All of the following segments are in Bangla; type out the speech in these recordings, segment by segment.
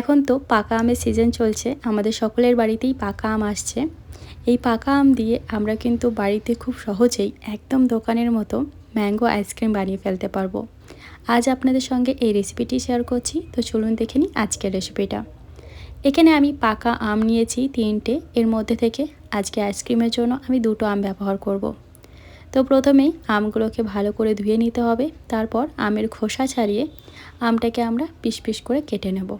এখন তো পাকা আমের সিজন চলছে, আমাদের সকলের বাড়িতেই পাকা আম আসছে। এই পাকা আম দিয়ে আমরা কিন্তু বাড়িতে খুব সহজেই একদম দোকানের মতো ম্যাঙ্গো আইসক্রিম বানিয়ে ফেলতে পারব। আজ আপনাদের সঙ্গে এই রেসিপিটি শেয়ার করছি, তো চলুন দেখে নিই আজকের রেসিপিটা এখানে আমি পাকা আম নিয়েছি তিনটে, এর মধ্যে থেকে আজকে আইসক্রিমের জন্য আমি দুটো আম ব্যবহার করব। তো প্রথমেই আমগুলোকে ভালো করে ধুয়ে নিতে হবে, তারপর আমের খোসা ছাড়িয়ে আমটাকে আমরা পিস পিস করে কেটে নেব।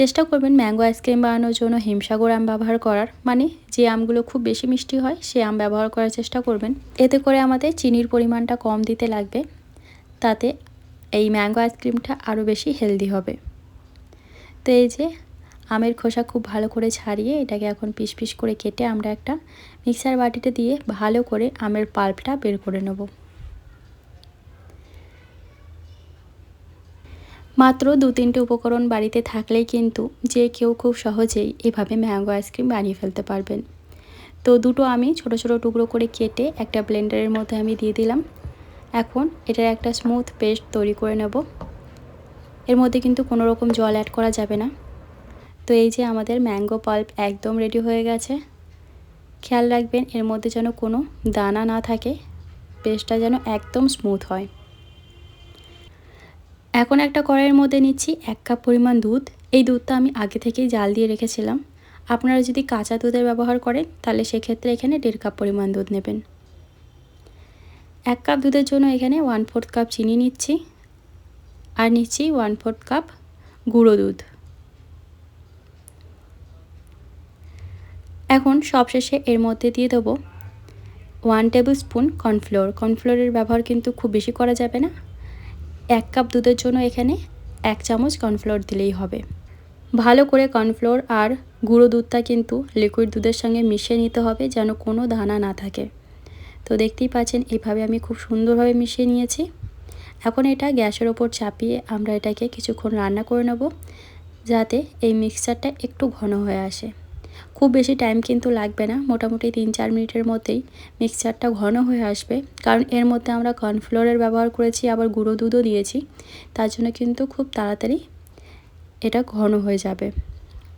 চেষ্টা করবেন ম্যাঙ্গো আইসক্রিম বানানোর জন্য হিমসাগর আম ব্যবহার করার। মানে যে আমগুলো খুব বেশি মিষ্টি হয়, সে আম ব্যবহার করার চেষ্টা করবেন। এতে করে আমাদের চিনির পরিমাণটা কম দিতে লাগবে। তাতে এই ম্যাঙ্গো আইসক্রিমটা আরও বেশি হেলদি হবে। তো এই যে আমের খোসা খুব ভালো করে ছাড়িয়ে এটাকে এখন পিস পিস করে কেটে আমরা একটা মিক্সার বাটিতে দিয়ে ভালো করে আমের পাল্পটা বের করে নেব। মাত্র দু তিনটে উপকরণ বাড়িতে থাকলেই কিন্তু যে কেউ খুব সহজেই এভাবে ম্যাঙ্গো আইসক্রিম বানিয়ে ফেলতে পারবেন। তো দুটো আমি ছোট ছোট টুকরো করে কেটে একটা ব্লেন্ডারের মধ্যে আমি দিয়ে দিলাম। এখন এটার একটা স্মুথ পেস্ট তৈরি করে নেব। এর মধ্যে কিন্তু কোনো রকম জল অ্যাড করা যাবে না। তো এই যে আমাদের ম্যাঙ্গো পাল্প একদম রেডি হয়ে গেছে। খেয়াল রাখবেন এর মধ্যে যেন কোনো দানা না থাকে। পেস্টটা যেন একদম স্মুথ হয়। এখন একটা কড়াইয়ের মধ্যে নিচ্ছি এক কাপ পরিমাণ দুধ। এই দুধটা আমি আগে থেকেই জাল দিয়ে রেখেছিলাম। আপনারা যদি কাঁচা দুধের ব্যবহার করেন, তাহলে সেক্ষেত্রে এখানে দেড় কাপ পরিমাণ দুধ নেবেন। এক কাপ দুধের জন্য এখানে ওয়ান ফোর্থ কাপ চিনি নিচ্ছি আর নিচ্ছি ওয়ান ফোর্থ কাপ গুঁড়ো দুধ। এখন সবশেষে এর মধ্যে দিয়ে দেবো ওয়ান টেবিল স্পুন কর্নফ্লোর কর্নফ্লোরের ব্যবহার কিন্তু খুব বেশি করা যাবে না। এক কাপ দুধের জন্য এখানে এক চামচ কর্নফ্লোর দিলেই হবে। ভালো করে কর্নফ্লোর আর গুঁড়ো দুধটা কিন্তু লিকুইড দুধের সঙ্গে মিশিয়ে নিতে হবে যেন কোনো দানা না থাকে। তো দেখতেই পাচ্ছেন, এইভাবে আমি খুব সুন্দরভাবে মিশিয়ে নিয়েছি। এখন এটা গ্যাসের ওপর চাপিয়ে আমরা এটাকে কিছুক্ষণ রান্না করে নেব, যাতে এই মিক্সচারটা একটু ঘন হয়ে আসে। খুব বেশি টাইম কিন্তু লাগবে না, মোটামুটি তিন চার মিনিটের মধ্যেই মিক্সচারটা ঘন হয়ে আসবে। কারণ এর মধ্যে আমরা কর্নফ্লোরের ব্যবহার করেছি, আবার গুঁড়ো দুধও দিয়েছি। তার জন্য কিন্তু খুব তাড়াতাড়ি এটা ঘন হয়ে যাবে।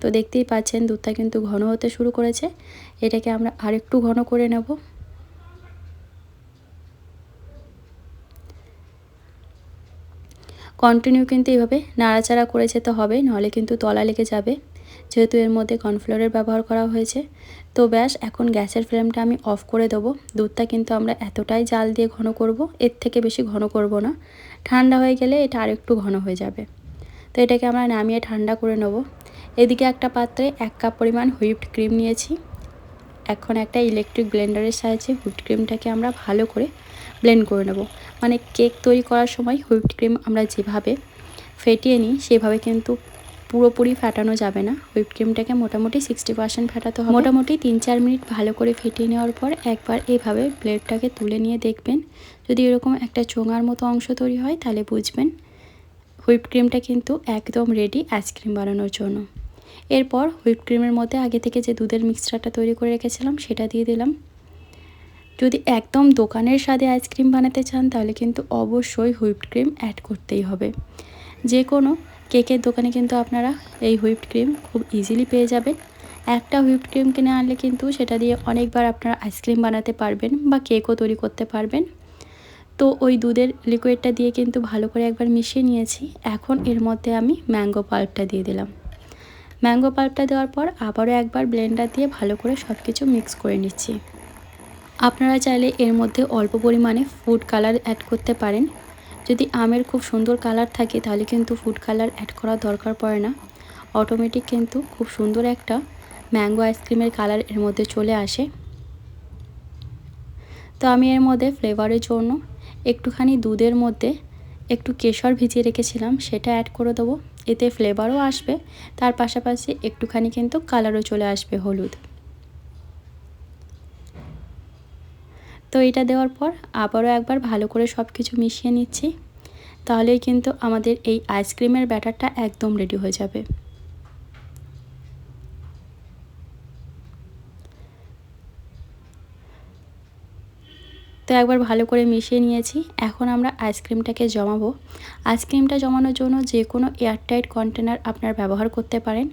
তো দেখতেই পাচ্ছেন, দুধটা কিন্তু ঘন হতে শুরু করেছে। এটাকে আমরা আরেকটু ঘন করে নেব। কন্টিনিউ কিন্তু এইভাবে নাড়াচাড়া করে যেতে হবে নাহলে কিন্তু তলা লেগে যাবে। যেহেতু এর মধ্যে কর্নফ্লোরের ব্যবহার করা হয়েছে, তো ব্যাস এখন গ্যাসের ফ্লেমটা আমি অফ করে দেবো। দুধটা কিন্তু আমরা এতটাই জাল দিয়ে ঘন করব, এর থেকে বেশি ঘন করব না। ঠান্ডা হয়ে গেলে এটা আরেকটু ঘন হয়ে যাবে। তো এটাকে আমরা নামিয়ে ঠান্ডা করে নেব। এদিকে একটা পাত্রে এক কাপ পরিমাণ হুইপড ক্রিম নিয়েছি। এখন একটা ইলেকট্রিক ব্লেন্ডারের সাহায্যে হুইপড ক্রিমটাকে আমরা ভালো করে ব্লেন্ড করে নেব। মানে কেক তৈরি করার সময় হুইপড ক্রিম আমরা যেভাবে ফেটিয়ে নিই, সেভাবে কিন্তু পুরোপুরি ফাটানো যাবে না। হুইপ ক্রিমটাকে মোটামুটি সিক্সটি পার্সেন্ট ফাটাতে হবে। মোটামুটি তিন চার মিনিট ভালো করে ফেটিয়ে নেওয়ার পর একবার এইভাবে ব্লেডটাকে তুলে নিয়ে দেখবেন। যদি এরকম একটা চোঙার মতো অংশ তৈরি হয়, তাহলে বুঝবেন হুইপ ক্রিমটা কিন্তু একদম রেডি আইসক্রিম বানানোর জন্য। এরপর হুইপ ক্রিমের মধ্যে আগে থেকে যে দুধের মিক্সচারটা তৈরি করে রেখেছিলাম, সেটা দিয়ে দিলাম। যদি একদম দোকানের স্বাদে আইসক্রিম বানাতে চান, তাহলে কিন্তু অবশ্যই হুইপড ক্রিম অ্যাড করতেই হবে। যে কোনো কেকের দোকানে কিন্তু আপনারা এই হুইপড ক্রিম খুব ইজিলি পেয়ে যাবেন। একটা হুইপড ক্রিম কিনে আনলে কিন্তু সেটা দিয়ে অনেকবার আপনারা আইসক্রিম বানাতে পারবেন বা কেকও তৈরি করতে পারবেন। তো ওই দুধের লিকুইডটা দিয়ে কিন্তু ভালো করে একবার মিশিয়ে নিয়েছি। এখন এর মধ্যে আমি ম্যাঙ্গো পাল্পটা দিয়ে দিলাম। ম্যাঙ্গো পাল্পটা দেওয়ার পর আবারও একবার ব্লেন্ডার দিয়ে ভালো করে সব কিছু মিক্স করে নিচ্ছি। আপনারা চাইলে এর মধ্যে অল্প পরিমাণে ফুড কালার অ্যাড করতে পারেন। যদি আমের খুব সুন্দর কালার থাকে, তাহলে কিন্তু ফুড কালার অ্যাড করার দরকার পড়ে না। অটোমেটিক কিন্তু খুব সুন্দর একটা ম্যাঙ্গো আইসক্রিমের কালারের মধ্যে চলে আসে। তো আমি এর মধ্যে ফ্লেভারের জন্য একটুখানি দুধের মধ্যে একটু কেশর ভিজিয়ে রেখেছিলাম, সেটা অ্যাড করে দেবো। এতে ফ্লেভারও আসবে, তার পাশাপাশি একটুখানি কিন্তু কালারও চলে আসবে হলুদ। তো এটা দেওয়ার পর আবারও একবার ভালো করে সব কিছু মিশিয়ে নিচ্ছি। তাহলেই কিন্তু আমাদের এই আইসক্রিমের ব্যাটারটা একদম রেডি হয়ে যাবে। তো একবার ভালো করে মিশিয়ে নিয়েছি। এখন আমরা আইসক্রিমটাকে জমাবো। আইসক্রিমটা জমানোর জন্য যে কোনো এয়ারটাইট কন্টেনার আপনার ব্যবহার করতে পারেন।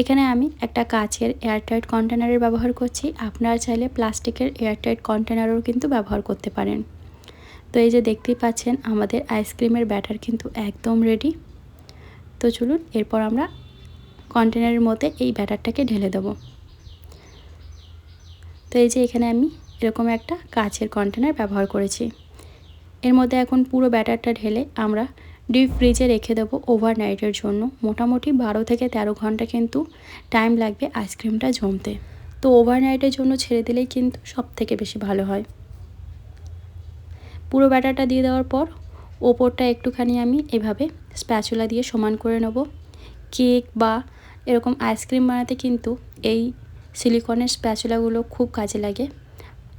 এখানে আমি একটা কাচের এয়ারটাইট কন্টেনারের ব্যবহার করছি। আপনারা চাইলে প্লাস্টিকের এয়ারটাইট কন্টেনারও কিন্তু ব্যবহার করতে পারেন। তো এই যে দেখতেই পাচ্ছেন, আমাদের আইসক্রিমের ব্যাটার কিন্তু একদম রেডি তো চলুন, এরপর আমরা কন্টেনারের মধ্যে এই ব্যাটারটাকে ঢেলে দেবো। তো এই যে এখানে আমি এরকম একটা কাচের কন্টেনার ব্যবহার করেছি। এর মধ্যে এখন পুরো ব্যাটারটা ঢেলে আমরা ডিপ ফ্রিজে রেখে দেবো ওভারনাইটের জন্য। মোটামুটি বারো থেকে তেরো ঘণ্টা কিন্তু টাইম লাগবে আইসক্রিমটা জমতে। তো ওভারনাইটের জন্য ছেড়ে দিলেই কিন্তু সব থেকে বেশি ভালো হয়। পুরো ব্যাটারটা দিয়ে দেওয়ার পর ওপরটা একটুখানি আমি এভাবে স্প্যাচুলা দিয়ে সমান করে নেব। কেক বা এরকম আইসক্রিম বানাতে কিন্তু এই সিলিকনের স্প্যাচুলাগুলো খুব কাজে লাগে।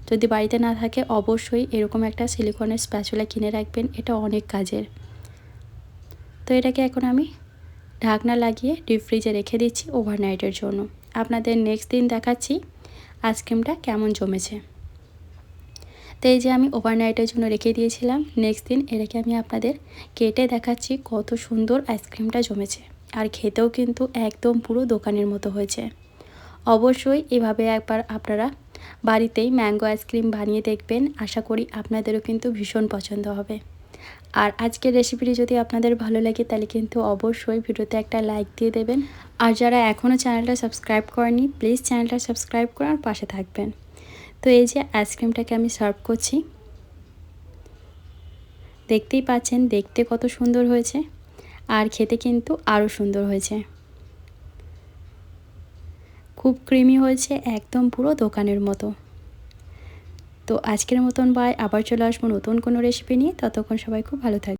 যদি বাড়িতে না থাকে অবশ্যই এরকম একটা সিলিকনের স্প্যাচুলা কিনে রাখবেন, এটা অনেক কাজের। তো এটাকে এখন আমি ঢাকনা লাগিয়ে ডিপ ফ্রিজে রেখে দিচ্ছি ওভারনাইটের জন্য। আপনাদের নেক্সট দিন দেখাচ্ছি আইসক্রিমটা কেমন জমেছে। তো এই যে আমি ওভারনাইটের জন্য রেখে দিয়েছিলাম নেক্সট দিন এটাকে আমি আপনাদের কেটে দেখাচ্ছি কত সুন্দর আইসক্রিমটা জমেছে। আর খেতেও কিন্তু একদম পুরো দোকানের মতো হয়েছে। অবশ্যই এভাবে একবার আপনারা বাড়িতেই ম্যাঙ্গো আইসক্রিম বানিয়ে দেখবেন। আশা করি আপনাদেরও কিন্তু ভীষণ পছন্দ হবে। আর আজকের রেসিপিটি যদি আপনাদের ভালো লাগে, তাহলে কিন্তু অবশ্যই ভিডিওতে একটা লাইক দিয়ে দেবেন। আর যারা এখনও চ্যানেলটা সাবস্ক্রাইব করেনি প্লিজ চ্যানেলটা সাবস্ক্রাইব করে আর পাশে থাকবেন। তো এই যে আইসক্রিমটাকে আমি সার্ভ করছি। দেখতেই পাচ্ছেন, দেখতে কত সুন্দর হয়েছে। আর খেতে কিন্তু আরও সুন্দর হয়েছে। খুব ক্রিমি হয়েছে, একদম পুরো দোকানের মতো। তো আজকের মতন বাই, আবার চলে আসব নতুন কোনো রেসিপি নিয়ে। ততক্ষণ সবাই খুব ভালো থাকবে